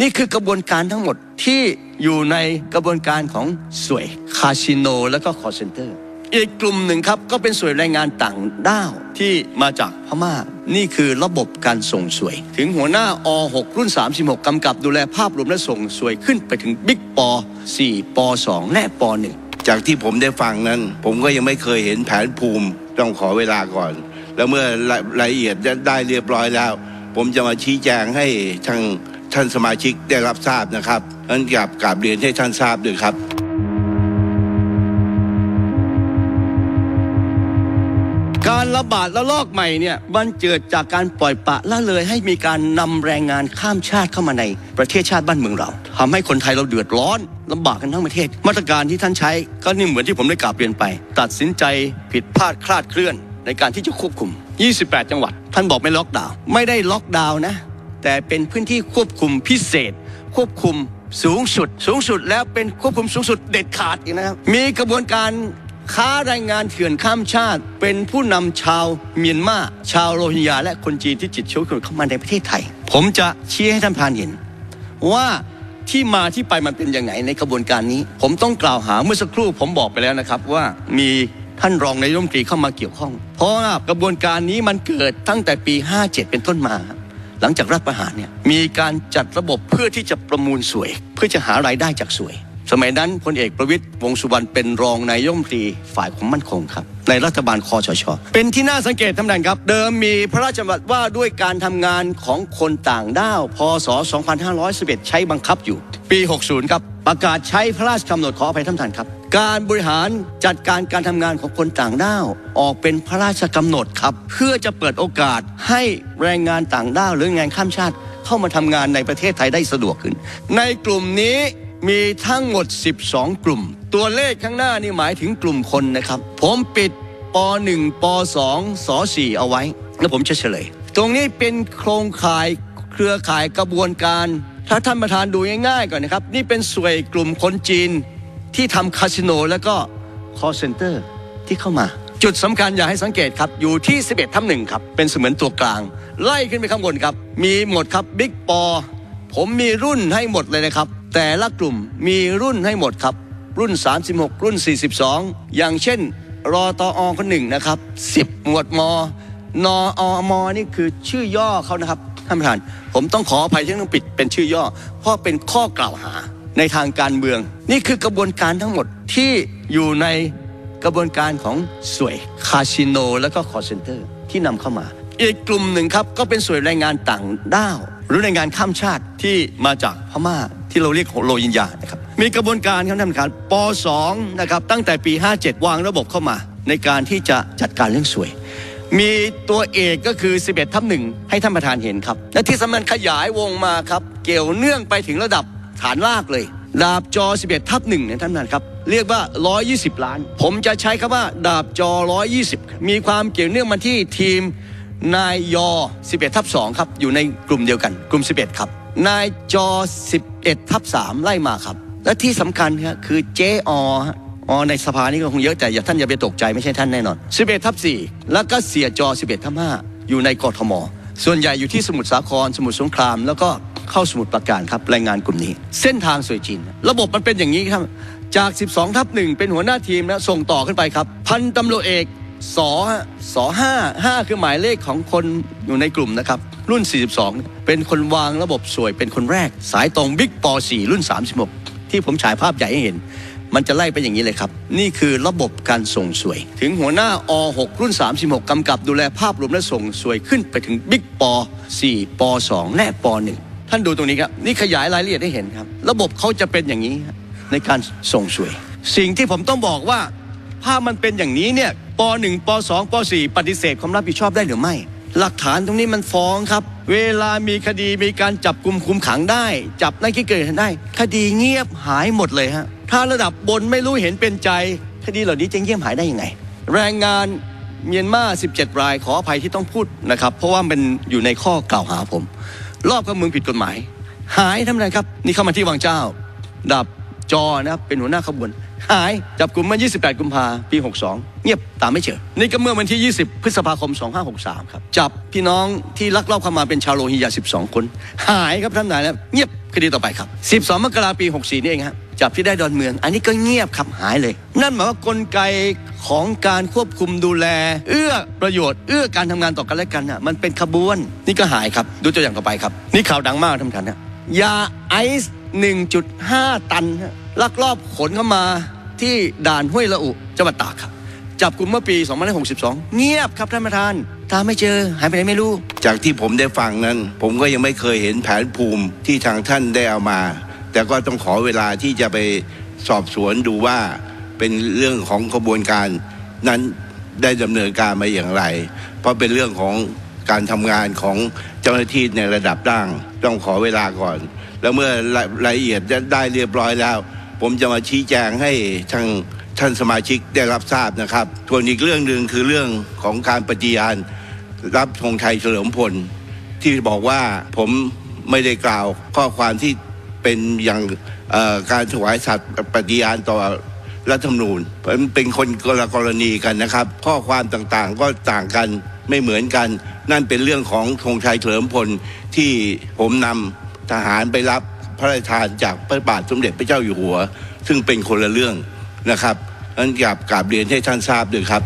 นี่คือกระบวนการทั้งหมดที่อยู่ในกระบวนการของสวยคาสิโนและก็คอเซ็นเตอร์อีกกลุ่มหนึ่งครับก็เป็นสวยแรงงานต่างด้าวที่มาจากพม่า นี่คือระบบการส่งสวย ถึงหัวหน้าอ6รุ่น 36กำกับดูแลภาพรวมและส่งสวยขึ้นไปถึงบิ๊กป4ป2และป1จากที่ผมได้ฟังนั้น ผมก็ยังไม่เคยเห็นแผนภูมิต้องขอเวลาก่อน แล้วเมื่อรายรายละเอียดได้เรียบร้อยแล้ว ผมจะมาชี้แจงให้ทาง ท่านสมาชิกได้รับทราบนะครับนั้นกราบกราบเรียนให้ท่านทราบด้วยครับการระบาดระลอกใหม่เนี่ยมันเกิดจากการปล่อยปะละเลยให้มีการนำแรงงานข้ามชาติเข้ามาในประเทศชาติบ้านเมืองเราทำให้คนไทยเราเดือดร้อนลำบากกันทั้งประเทศ มาตรการที่ท่านใช้ก็นี่เหมือนที่ผมได้กล่าวเปลี่ยนไป ตัดสินใจผิดพลาดคลาดเคลื่อนในการที่จะควบคุม 28 จังหวัด ท่านบอกไม่ล็อกดาวน์ไม่ได้ล็อกดาวน์นะ แต่เป็นพื้นที่ควบคุมพิเศษ ควบคุมสูงสุด สูงสุดแล้วเป็นควบคุมสูงสุดเด็ดขาดอีกนะครับมีกระบวนการค้าแรงงานเถื่อนข้ามชาติ เป็นผู้นำชาวเมียนมาชาวโรฮิงญาและคนจีนที่จิตชื้อเข้ามาในประเทศไทย ผมจะชี้ให้ท่านประธานเห็น ว่าที่มาที่ไปมันเป็นยังไงในกระบวนการนี้ ผมต้องกล่าวหาเมื่อสักครู่ผมบอกไปแล้วนะครับว่ามีท่านรองนายรัฐมนตรีเข้ามาเกี่ยวข้อง เพราะว่ากระบวนการนี้มันเกิดตั้งแต่ปี 57 เป็นต้นมา หลังจากรัฐประหารเนี่ยมีการจัดระบบเพื่อที่จะประมูลสวย เพื่อจะหารายได้จากสวย สมัยนั้นพลเอกประวิตยวงสุวรรณเป็นรองนายมตรีฝ่ายความมั่นคงครับ ในรัฐบาลคอชช เป็นที่น่าสังเกตท่านประธานครับ เดิมมีพระราชบัญญัติว่าด้วยการทำงานของคนต่างด้าวพศ 2511 ใช้บังคับอยู่ ปี 60 ครับประกาศใช้พระราชกำหนดขออภัยท่านประธานครับ การบริหารจัดการการทำงานของคนต่างด้าว ออกเป็นพระราชกำหนดครับ เพื่อจะเปิดโอกาสให้แรงงานต่างด้าว หรืองานข้ามชาติเข้ามาทำงานในประเทศไทยได้สะดวกขึ้น ในกลุ่มนี้มีทั้งหมด 12 กลุ่ม ตัวเลขข้างหน้านี่หมายถึงกลุ่มคนนะครับ ผมปิดป .1 ป .2 ส .4 เอาไว้ แล้วผมจะเฉลย ตรงนี้เป็นโครงข่ายเครือข่ายกระบวนการ ถ้าท่านประธานดูง่ายๆก่อนนะครับ นี่เป็นส่วนกลุ่มคนจีน ที่ทำคาสิโนแล้วก็ call center ที่เข้ามาจุดสำคัญอยากให้สังเกตครับ อยู่ที่ 11ทับหนึ่งครับ เป็นเสมือนตัวกลาง ไล่ขึ้นไปข้างบนครับ มีหมดครับบิ๊กปอผมมีรุ่นให้หมดเลยนะครับ แต่ละกลุ่มมีรุ่นให้หมดครับ รุ่น 36 รุ่น 42 อย่างเช่น รอตออคนหนึ่งนะครับ 10 หมวดมนออมอนี่คือชื่อย่อเขานะครับท่านประธานผมต้องขออภัยที่ต้องปิดเป็นชื่อย่อ เพราะเป็นข้อกล่าวหา ในทางการเมือง นี่คือกระบวนการทั้งหมดที่อยู่ในกระบวนการของสวยคาสิโน และก็คอเซ็นเตอร์ที่นำเข้ามา อีกกลุ่มหนึ่งครับ ก็เป็นสวยแรงงานต่างด้าว หรือแรงงานข้ามชาติที่มาจากพม่าที่เราเรียกโรยิงญานะครับมีกระบวนการครับท่านประธานป .2 นะครับตั้งแต่ปี 57 วางระบบเข้ามา ในการที่จะจัดการเรื่องสวย มีตัวเอกก็คือ 11ทับหนึ่งให้ท่านประธานเห็นครับ และที่สำคัญขยายวงมาครับ เกี่ยวเนื่องไปถึงระดับ ฐานรากเลยดาบจอ 11 ทับหนึ่งเนี่ยท่านประธานครับ เรียกว่า 120 ล้าน ผมจะใช้คำว่า ดาบจอ 120 มีความเกี่ยวเนื่องมาที่ทีมนายยอ 11 ทับ2ครับ อยู่ในกลุ่มเดียวกัน กลุ่ม 11 ครับ นายจอ 11 ทับ3ไล่มาครับ และที่สำคัญครับคือเจออ๋อในสภานี่ก็คงเยอะแต่อย่าท่านอย่าไปตกใจไม่ใช่ท่านแน่นอน 11ทับ4แล้วก็เสียจอ 11ทับ5อยู่ในกทม ส่วนใหญ่อยู่ที่สมุทรสาครสมุทรสงคราม แล้วก็ เข้าสมุทรปราการครับแรงงานกลุ่มนี้ เส้นทางสวยจีน ระบบมันเป็นอย่างนี้ครับ จาก 12 ทับ1เป็นหัวหน้าทีมแล้วส่งต่อขึ้นไปครับ พันตำรวจเอกสอสอห้าห้าคือหมายเลขของคนอยู่ในกลุ่มนะครับ รุ่น 42 เป็นคนวางระบบสวยเป็นคนแรก สายตรงบิ๊กป 4 รุ่น 36 ที่ผมฉายภาพใหญ่ให้เห็น มันจะไล่ไปอย่างนี้เลยครับ นี่คือระบบการส่งสวย ถึงหัวหน้าอ6รุ่น 36กำกับดูแลภาพรวมและส่งสวยขึ้นไปถึงบิ๊กป 4 ป 2 และป 1 ท่านดูตรงนี้ครับ นี่ขยายรายละเอียดให้เห็นครับ ระบบเขาจะเป็นอย่างนี้ในการส่งสวย สิ่งที่ผมต้องบอกว่า ถ้ามันเป็นอย่างนี้เนี่ยป .1 ป .2 ป .4 ปฏิเสธความรับผิดชอบได้หรือไม่ หลักฐานตรงนี้มันฟ้องครับ เวลามีคดีมีการจับกลุ่มคุมขังได้ จับในที่เกิดเหตุได้ คดีเงียบหายหมดเลยฮะถ้าระดับบนไม่รู้เห็นเป็นใจ คดีเหล่านี้จะเงียบหายได้ยังไง แรงงานเมียนมา 17 รายขออภัยที่ต้องพูดนะครับ เพราะว่ามันอยู่ในข้อกล่าวหาผม รอบเข้าเมืองผิดกฎหมาย หายทำไรครับ นี่เข้ามาที่วังเจ้า ดับจอนะครับเป็นหัวหน้าขบวน หายจับกลุ่มเมื่อ 28 กุมภาปี 62 เงียบตามไม่เจอนี่ก็เมื่อวันที่ 20 พฤษภาคม 2563 ครับ จับพี่น้องที่ลักลอบเข้ามาเป็นชาวโรฮิงญา 12 คน หายครับท่านนายแล้วเงียบคดีต่อไปครับ 12 มกราปี 64 นี่เองครับ จับที่ได้ดอนเมือง อันนี้ก็เงียบครับหายเลย นั่นหมายว่ากลไกของการควบคุมดูแล เอื้อประโยชน์เอื้อการทำงานต่อกันและกันน่ะมันเป็นขบวน นี่ก็หายครับ ดูตัวอย่างต่อไปครับ นี่ข่าวดังมากท่านประธานนะยาไอซ์1.5 ตันลักลอบขนเข้ามาที่ด่านห้วยละอุจังหวัดตากครับจับกลุ่มเมื่อปี 2562 เงียบครับท่านประธาน ตามไม่เจอ หายไปไหนไม่รู้ จากที่ผมได้ฟังนั้น ผมก็ยังไม่เคยเห็นแผนภูมิที่ทางท่านได้เอามา แต่ก็ต้องขอเวลาที่จะไปสอบสวนดูว่าเป็นเรื่องของกระบวนการนั้นได้ดำเนินการมาอย่างไร เพราะเป็นเรื่องของการทำงานของเจ้าหน้าที่ในระดับล่าง ต้องขอเวลาก่อน แล้วเมื่อรายรายละเอียดได้เรียบร้อยแล้ว ผมจะมาชี้แจงให้ทางท่านสมาชิกได้รับทราบนะครับส่วนอีกเรื่องหนึ่งคือเรื่องของการปฏิญาณรับธงชัยเฉลิมพล ที่บอกว่าผมไม่ได้กล่าวข้อความที่ เป็นอย่างการถวายสัตย์ปฏิญาณต่อรัฐธรรมนูญเป็นคนกละกรณีกันนะครับ ข้อความต่างๆก็ต่างกันไม่เหมือนกัน นั่นเป็นเรื่องของธงชัยเฉลิมพลที่ผมนำทหารไปรับพระราชทานจากพระบาทสมเด็จพระเจ้าอยู่หัว ซึ่งเป็นคนละเรื่องนะครับนั้นกราบกราบเรียนให้ท่านทราบด้วยครับ